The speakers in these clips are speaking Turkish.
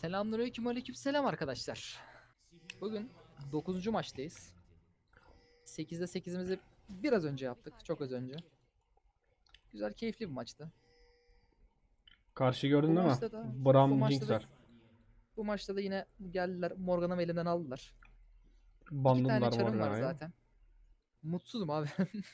Selamünaleyküm aleyküm selam arkadaşlar. Bugün 9. maçtayız. 8'de 8'imizi biraz önce yaptık. Çok az önce. Güzel keyifli bir maçtı. Karşı gördün değil mi? maçta da- bu Bram maçta Jinx da- var. Bu maçta da yine geldiler Morgan'ı elimden aldılar. İki tane Bandınlar çarım var zaten. Mutsuzum abi.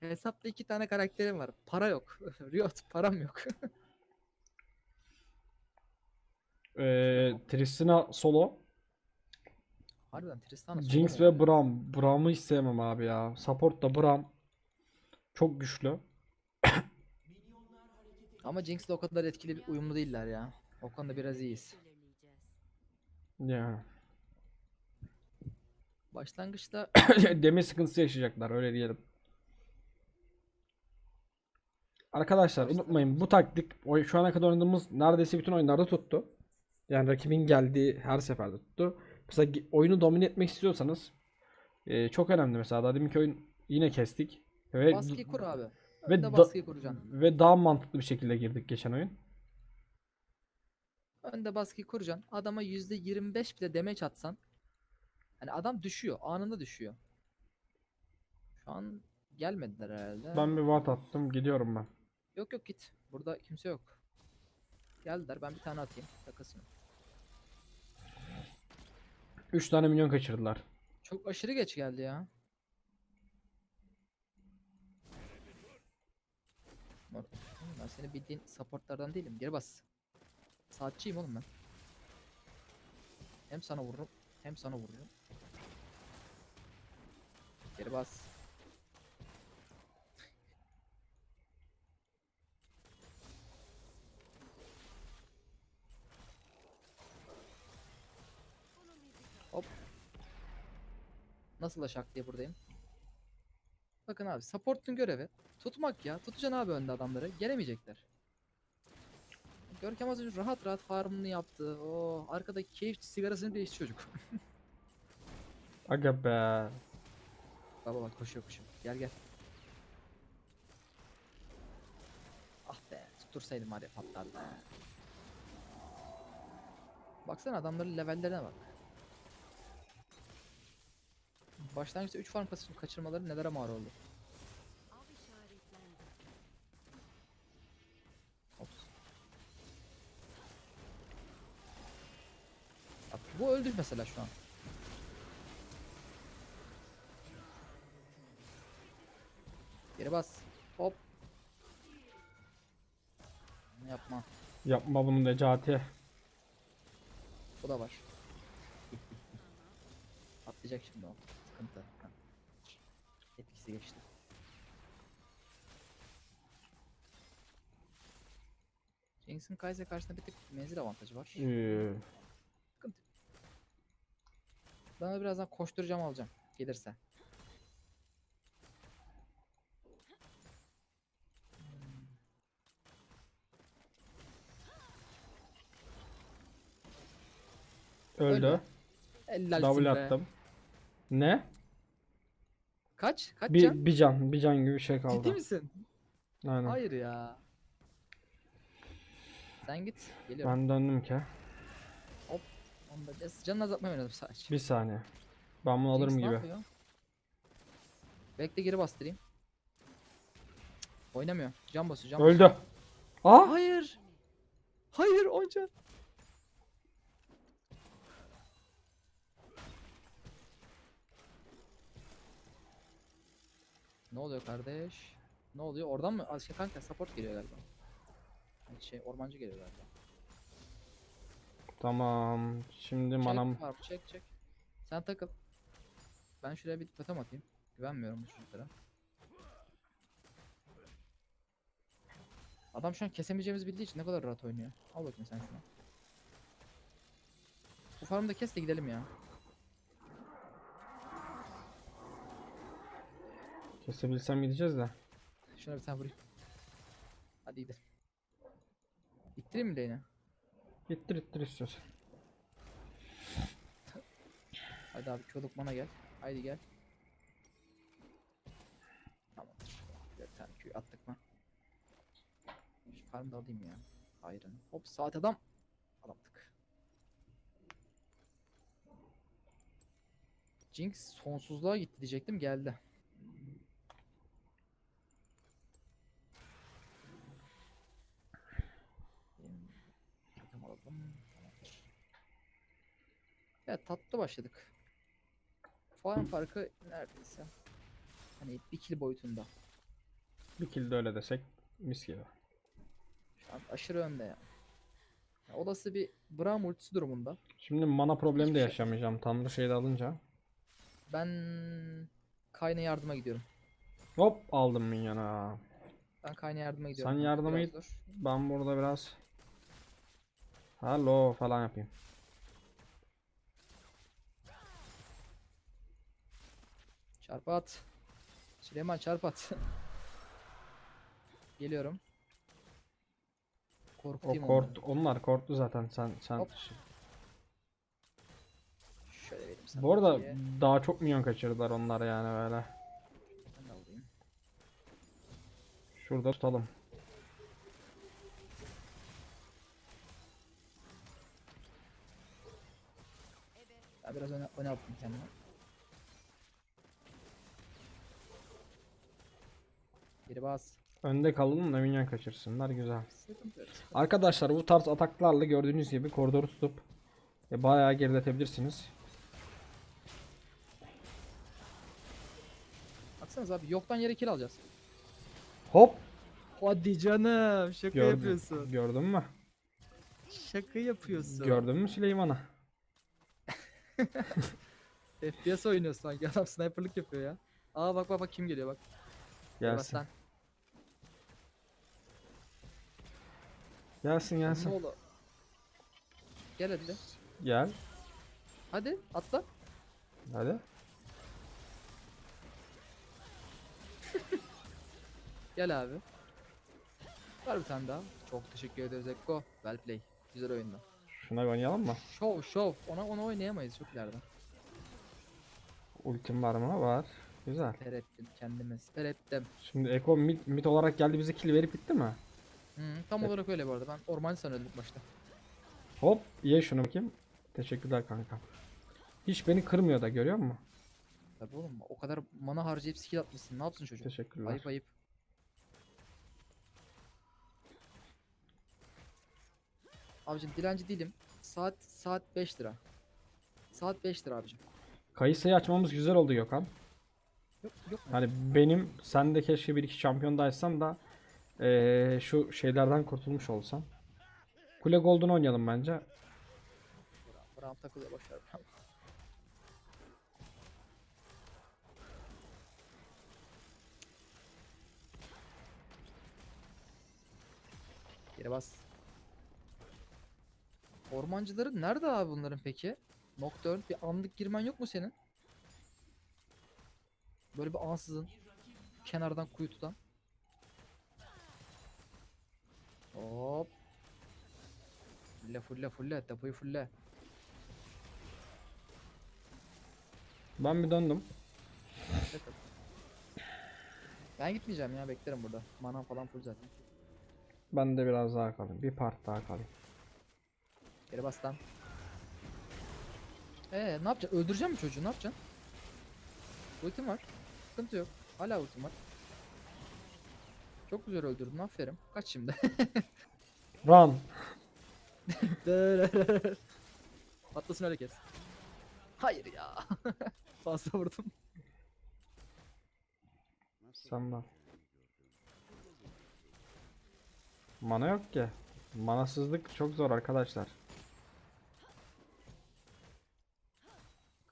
Hesapta iki tane karakterim var. Para yok. Riot param yok. Ee, Tristana solo. Harbiden Tristan'a solo Jinx mu ve? Bram. Bram'ı hiç sevmem abi ya. Support da Bram. Çok güçlü. Ama Jinx'le o kadar etkili bir uyumlu değiller ya. O konuda biraz iyiyiz. Ya. Başlangıçta Demir sıkıntısı yaşayacaklar öyle diyelim. Arkadaşlar unutmayın bu taktik oy- şu ana kadar oynadığımız neredeyse bütün oyunlarda tuttu. Yani rakibin geldiği her seferde tuttu. Mesela oyunu domine etmek istiyorsanız e, çok önemli mesela daha deminki oyun yine kestik. Ve, baskıyı kur abi. ve Önde baskıyı kuracaksın. ve daha mantıklı bir şekilde girdik geçen oyun. Önde baskıyı kuracaksın. Adama %25 bile damage atsan. Hani adam düşüyor. Anında düşüyor. Şu an gelmediler herhalde. Ben bir watt attım gidiyorum ben. Yok yok git. Burada kimse yok. Geldiler ben bir tane atayım. Takasını. 3 tane milyon kaçırdılar. Çok aşırı geç geldi ya. Ben seni bildiğin supportlardan değilim. Geri bas. Saatçiyim oğlum ben. Hem sana vururum hem sana vururum. Geri bas. Nasıl da şak diye buradayım. Bakın abi support'un görevi tutmak ya. Tutacaksın abi önde adamları. Gelemeyecekler. Görkem az önce rahat rahat farmını yaptı. O arkada keyif sigarasını içti çocuk. Aga be. Baba bak koşuyor koşuyor. Gel gel. Ah be tuttursaydım ya patlardı. Baksana adamların levellerine bak. Başlangıçta 3 farm kaçır- kaçırmaları nelere mal oldu. Ops. Bak, bu öldü mesela şu an. Geri bas. Hop. Yapma. Yapma bunu Necati. Bu da var. Atlayacak şimdi o. Sıkıntı. Ha. Etkisi geçti. Jinx'in Kai'Se karşısında bir tık menzil avantajı var. Ee, Sıkıntı. Ben onu birazdan koşturacağım alacağım. Gelirse. öldü. Hellalsin Double be. attım. Ne? Kaç? Kaç Bir, can? bir can. Bir can gibi bir şey Ciddi kaldı. misin? Aynen. Hayır ya. Sen git. Geliyorum. Ben döndüm ki. Onu da just canını azaltmayı oynadım sadece. Bir saniye. Ben bunu alırım Jinx ne gibi. yapıyor? Bekle geri bastırayım. Cık, Oynamıyor. Can basıyor. Can basıyor. Öldü. Aa! Hayır. Hayır Oncan. Ne oluyor kardeş? Ne oluyor? Oradan mı? Şey kanka support geliyor galiba. Ay, Şey ormancı geliyor galiba. Tamam. Şimdi Çek manam farm, çek çek. Sen takıl. Ben şuraya bir totem atayım. Güvenmiyorum bu çocuklara. Adam şu an kesemeyeceğimizi bildiği için ne kadar rahat oynuyor. Al bakayım sen şunu. Bu farmı da kes de gidelim ya. Kesebilsem gideceğiz de. Şuna bir tane vurayım. Hadi gidelim. İttireyim mi lane'i? İttir ittir istiyorsan. Hadi abi Q'luk bana gel. Haydi gel. Tamamdır. Bir tane Q attık mı? Şu farmı da alayım ya. Hayrını. Hop saat adam. Alamadık. Jinx sonsuzluğa gitti diyecektim geldi. Benim Evet tatlı başladık. Puan farkı neredeyse. Hani bir kill boyutunda. Bir kill de öyle desek mis gibi. Şu an aşırı önde yani. Ya olası bir Braum ultisi durumunda. Şimdi mana problemi Hiçbir de şey- yaşamayacağım. Tanrı şeyi de alınca. Ben Kayn'a yardıma gidiyorum. Hop aldım minyona. Ben Kayn'a yardıma gidiyorum. Sen yardıma biraz git. dur. Ben burada biraz Hello falan yapayım. Çarp at. Süleyman çarp at. Geliyorum. O Korkutayım kort onları. onlar korktu zaten sen sen. Hop. Şöyle vereyim sana. Bu arada ikiye. daha çok minyon kaçırdılar onlar yani böyle. Ben de alayım. Şurada tutalım. Biraz öne, öne attım kendimi. Geri bas. Önde kalalım da minyon kaçırsınlar güzel. Arkadaşlar bu tarz ataklarla gördüğünüz gibi koridoru tutup e, bayağı geriletebilirsiniz. Baksanıza abi yoktan yere kill alacağız. Hop Hadi canım şaka gördün, yapıyorsun. gördün mü? Şaka yapıyorsun. Gördün mü Süleyman'ı? FPS oynuyorsun sanki adam sniperlık yapıyor ya. Aa bak bak bak kim geliyor bak. Gelsin. lan. Gelsin gelsin. Ne oldu? Gel hadi. Gel. Hadi atla. Hadi. Gel abi. Var bir tane daha. Çok teşekkür ederiz Ekko. Well play. Güzel oyunda. Şuna oynayalım mı? Şov şov. Ona ona oynayamayız çok ileride. Ultim var mı? Var. Güzel. Per ettim kendimi. Per ettim. Şimdi Eko mid, mid olarak geldi bize kill verip bitti mi? Hı, tam olarak öyle bu arada. Ben ormancı sanıyordum ilk başta. Hop ye şunu bakayım. Teşekkürler kanka. Hiç beni kırmıyor da görüyor musun? Tabii oğlum o kadar mana harcayıp skill atmışsın. Ne yapsın çocuk? Teşekkürler. Ayıp ayıp. Abicim dilenci değilim. Saat saat 5 lira. Saat 5 lira abicim. Kayısıyı açmamız güzel oldu Gökhan. Yok yok? Hani benim sen de keşke bir iki şampiyon da da eee, şu şeylerden kurtulmuş olsan. Kule Golden oynayalım bence. Bram takılıyor boşver. Geri bas. Ormancıları nerede abi bunların peki? Nocturne bir anlık girmen yok mu senin? Böyle bir ansızın kenardan kuyu tutan. Hop. Fulle fulle fulle depoyu fulle. Ben bir döndüm. Ben gitmeyeceğim ya beklerim burada. Manam falan full zaten. Ben de biraz daha kalayım. Bir part daha kalayım. Geri bas lan. Ee ne yapacaksın? Öldüreceğim mi çocuğu? Ne yapacaksın? Ultim var. Sıkıntı yok. Hala ultim var. Çok güzel öldürdün. Aferin. Kaç şimdi. Run. Patlasın öyle kes. Hayır ya. Fazla vurdum. Sen de. Mana yok ki. Manasızlık çok zor arkadaşlar.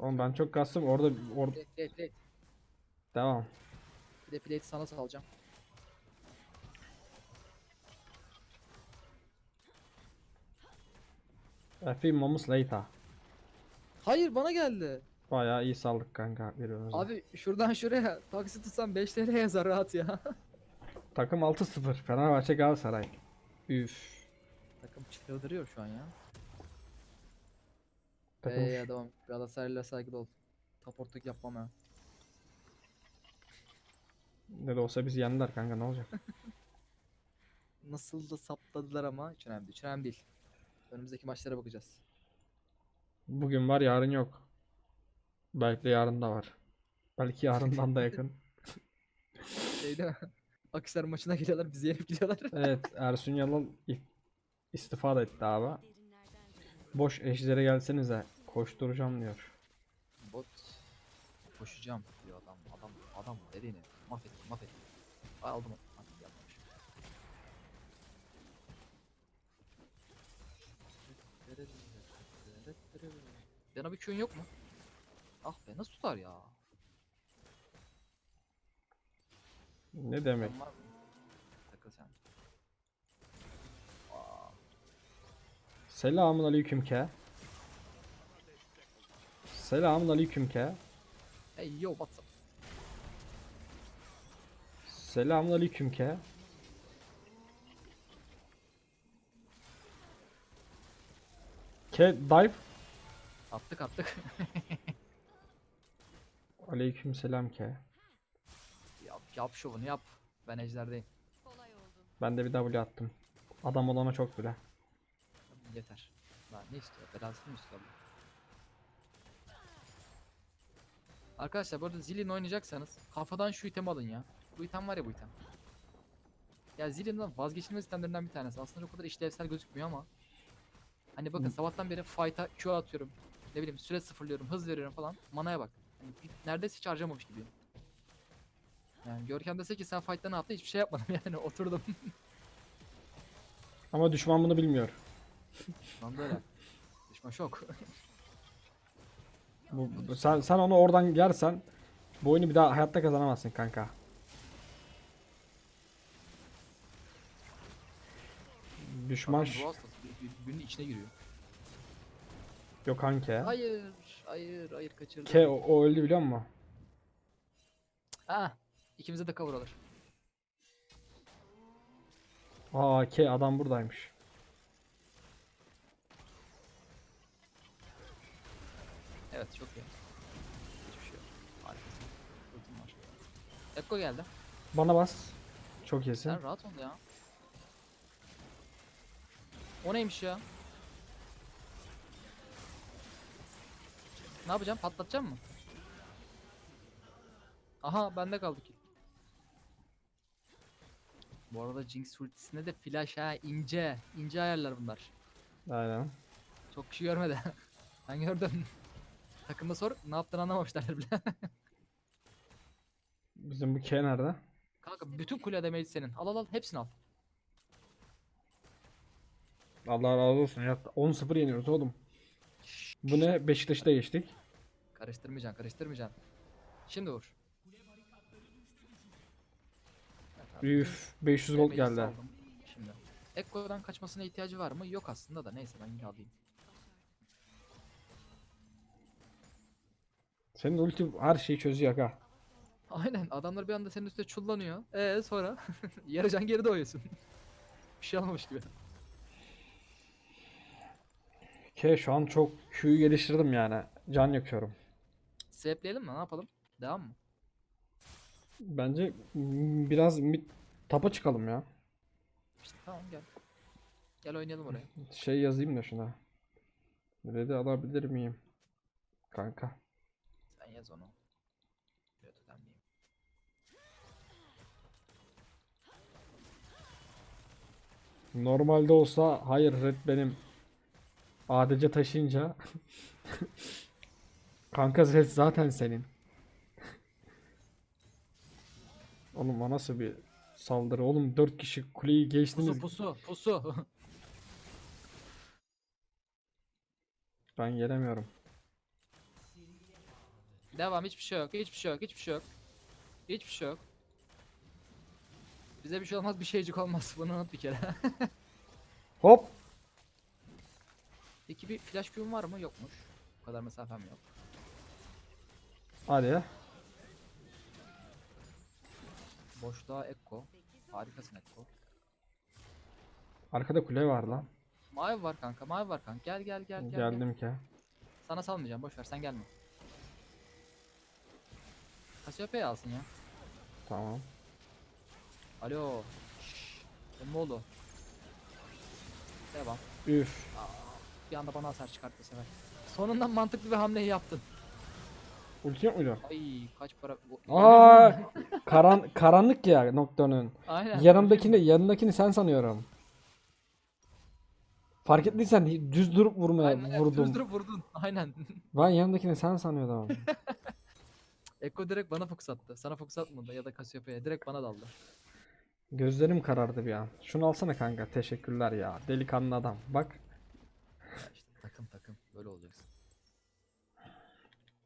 Oğlum ben çok kastım orada orada Plate plate plate. devam. Bir de plate sana salacağım. A few moments later. Hayır bana geldi. Bayağı iyi saldık kanka birbirimize. Abi şuradan şuraya taksi tutsam 5 TL yazar rahat ya. Takım 6-0 Fenerbahçe Galatasaray. Üf. Takım çıldırıyor şu an ya. Takım Eee adamım Galatasaray'la saygılı ol. Taportluk yapmam ha. ne de olsa bizi yendiler kanka ne olacak? Nasıl da sapladılar ama hiç önemli değil. Hiç önemli değil. Önümüzdeki maçlara bakacağız. Bugün var yarın yok. Belki de yarın da var. Belki yarından da yakın. Şey değil mi? Akhisar maçına geliyorlar bizi yenip gidiyorlar. Evet Ersun Yanal istifa da etti abi. Boş eşlere gelsenize. Koşturacağım diyor. Bot koşacağım diyor adam. Adam adam dediğini mahvetti mahvetti. Aldım. Hadi yapmamış. Bana bir köyün yok mu? Ah be nasıl tutar ya? Ne demek? Var mı? Selamun aleyküm ke. Selamun aleyküm ke. hey yo what's up? Selamun aleyküm ke. Ke dive. Attık attık. Aleyküm selam ke. yap yap şovunu yap. Ben ejderdeyim. Ben de bir W attım. Adam olana çok bile. Yeter. Lan ne istiyor? Belasını mı istiyor? Arkadaşlar bu arada Zillin oynayacaksanız kafadan şu item alın ya. Bu item var ya bu item. Ya Zillin'den vazgeçilmez itemlerinden bir tanesi. Aslında o kadar işlevsel gözükmüyor ama. Hani bakın Hı. sabahtan beri fight'a Q atıyorum. Ne bileyim süre sıfırlıyorum, hız veriyorum falan. Manaya bak. Hani neredeyse hiç harcamamış gibiyim. Yani Görkem dese ki sen fight'ta ne yaptın? Hiçbir şey yapmadım yani oturdum. Ama düşman bunu bilmiyor. Lan böyle. Düşman şok. Bu, bu- sen, sen onu oradan yersen bu oyunu bir daha hayatta kazanamazsın kanka. Düşman ş- ruh hastası. bir- bir- Birbirinin içine giriyor. Gökhan K. Hayır, hayır, hayır kaçırdım. K o, o öldü biliyor musun? Ha, ikimize de cover alır. Aa K adam buradaymış. Evet, çok iyi. Hiçbir şey yok. Harikasın. Ultim var. Ekko geldi. Bana bas. Çok iyisin. Sen rahat ol ya. O neymiş ya? Ne yapacağım? Patlatacağım mı? Aha bende kaldı ki. Bu arada Jinx ultisinde de flash ha ince. ince ayarlar bunlar. Aynen. Çok kişi görmedi. ben gördüm. Takımda sor ne yaptığını anlamamışlardır bile. Bizim bu K nerede? Kanka bütün kule damage senin. Al al al hepsini al. Allah razı olsun ya. 10-0 yeniyoruz oğlum. Bu ne? Beşiktaş'ta geçtik. Karıştırmayacaksın karıştırmayacaksın. Şimdi vur. Üf 500 gold damage'i geldi. saldım. Şimdi. Ekko'dan kaçmasına ihtiyacı var mı? Yok aslında da neyse ben yine alayım. Senin ulti her şeyi çözüyor aga. Aynen adamlar bir anda senin üstüne çullanıyor. Ee sonra yarıcan geri doğuyorsun. bir şey olmamış gibi. K şu an çok Q'yu geliştirdim yani. Can yakıyorum. Swapleyelim mi? Ne yapalım? Devam mı? Bence biraz mid tapa çıkalım ya. İşte tamam gel. Gel oynayalım oraya. Şey yazayım da şuna. Red'i alabilir miyim? Kanka. Yaz onu. Şöyle tutarmayayım. Normalde olsa hayır red benim. ADC taşıyınca. Kanka red zaten senin. Oğlum o nasıl bir saldırı? Oğlum 4 kişi kuleyi geçtiniz. Pusu pusu pusu. Ben gelemiyorum. Devam hiçbir şey yok. Hiçbir şey yok. Hiçbir şey yok. Hiçbir şey yok. Bize bir şey olmaz bir şeycik olmaz. Bunu unut bir kere. Hop. Peki bir flash Q'un var mı? Yokmuş. Bu kadar mesafem yok. Hadi. Boşluğa Ekko. Harikasın Ekko. Arkada kule var lan. Mavi var kanka. Mavi var kanka. Gel gel gel gel. gel. Geldim ki. Sana salmayacağım. Boş ver sen gelme. Cassiopeia alsın ya. Tamam. Alo. Şşş. Emmoğlu. Devam. Üf. Aa, Bir anda bana hasar çıkarttı sefer. Sonunda mantıklı bir hamleyi yaptın. Ulti yok muydu? Ay kaç para... Bu- Aa, karan karanlık ya Nocturne'un. Aynen. Yanımdakini yanındakini sen sanıyorum. Fark ettiysen düz durup vurmaya Aynen, vurdum. düz durup vurdun. Aynen. Ben yanındakini sen sanıyordum. Eko direkt bana fokus attı. Sana fokus atmadı ya da Cassiopeia'ya direkt bana daldı. Gözlerim karardı bir an. Şunu alsana kanka. Teşekkürler ya. Delikanlı adam. Bak. Ya işte takım takım böyle olacaksın.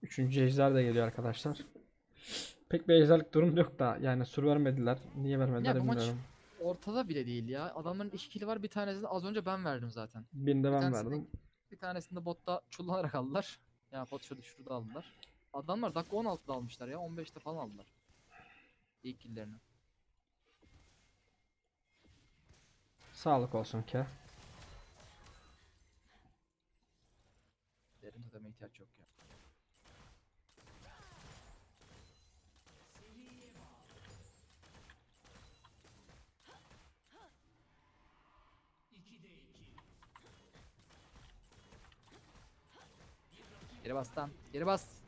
Üçüncü ejder de geliyor arkadaşlar. Pek bir ejderlik durum yok da. Yani sur vermediler. Niye vermediler Ya bu maç- bilmiyorum. Ortada bile değil ya. Adamların iki kili var bir tanesini az önce ben verdim zaten. Birinde ben tanesini- verdim. Bir tanesini de botta çullanarak aldılar. Ya bot şurada şurada aldılar. Adamlar dakika 16'da almışlar ya 15'te falan aldılar. İlk killerini. Sağlık olsun ki. Derin toteme ihtiyaç yok ya. Geri bas lan. Geri bas.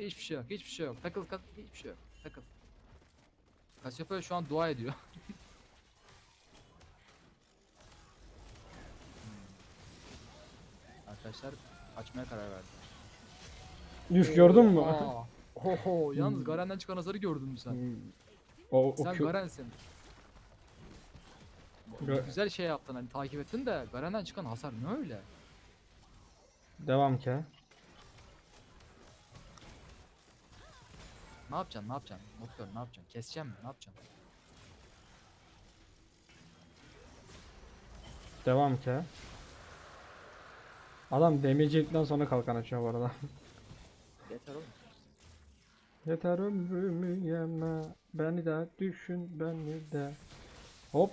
Hiçbir şey yok. Hiçbir şey yok. Takıl takıl. Hiçbir şey yok. Takıl. Cassiopeia şu an dua ediyor. Arkadaşlar açmaya karar verdi. Üf gördün mü? Aa. Oho yalnız Garen'den çıkan hasarı gördün mü sen? o, o Sen Q- Garen'sin. Ga- Güzel şey yaptın hani takip ettin de Garen'den çıkan hasar ne öyle? Devam ki. Ne yapacaksın ne yapacaksın? Motor ne yapacaksın? Keseceğim mi? Ne yapacaksın? Devam ki. Adam demircilikten sonra kalkan açıyor bu arada. Yeter oğlum. Yeter ömrümü yeme. Beni de düşün beni de. Hop.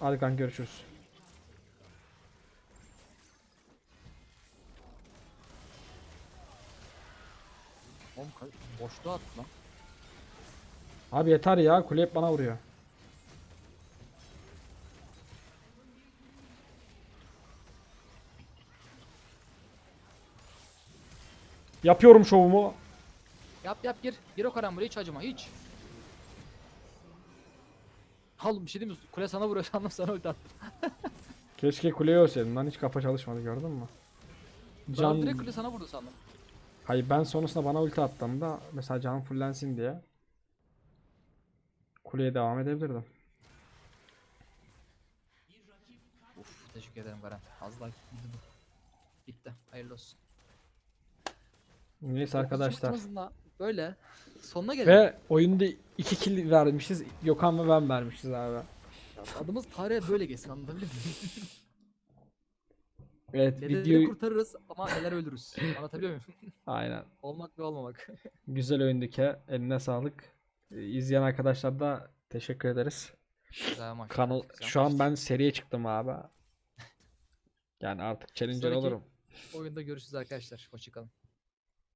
Hadi kanka görüşürüz. Oğlum boşluğa at lan. Abi yeter ya kule hep bana vuruyor. Yapıyorum şovumu. Yap yap gir. Gir o karambole hiç acıma hiç. Oğlum bir şey diyeyim mi? Kule sana vuruyor sandım sana ulti attım. Keşke kuleye ölseydim lan hiç kafa çalışmadı gördün mü? Can... Can... direkt kule sana vurdu sandım. Hayır ben sonrasında bana ulti attığımda mesela canım fullensin diye kuleye devam edebilirdim. Uf teşekkür ederim Garen. Az daha gitti bu. Bitti. Hayırlı olsun. Neyse arkadaşlar. Böyle. Sonuna geldik. Ve oyunda 2 kill vermişiz. Gökhan ve ben vermişiz abi. Adımız tarihe böyle geçsin anlatabiliyor muyum? Evet Neleri videoyu kurtarırız ama neler ölürüz. Anlatabiliyor muyum? aynen. Olmak ve olmamak. Güzel oyundu ki eline sağlık. Ee, İzleyen arkadaşlar da teşekkür ederiz. Güzel maç. Kanal Güzel şu an ben seriye çıktım abi. Yani artık challenger Sonraki- olurum. Oyunda görüşürüz arkadaşlar. Hoşçakalın.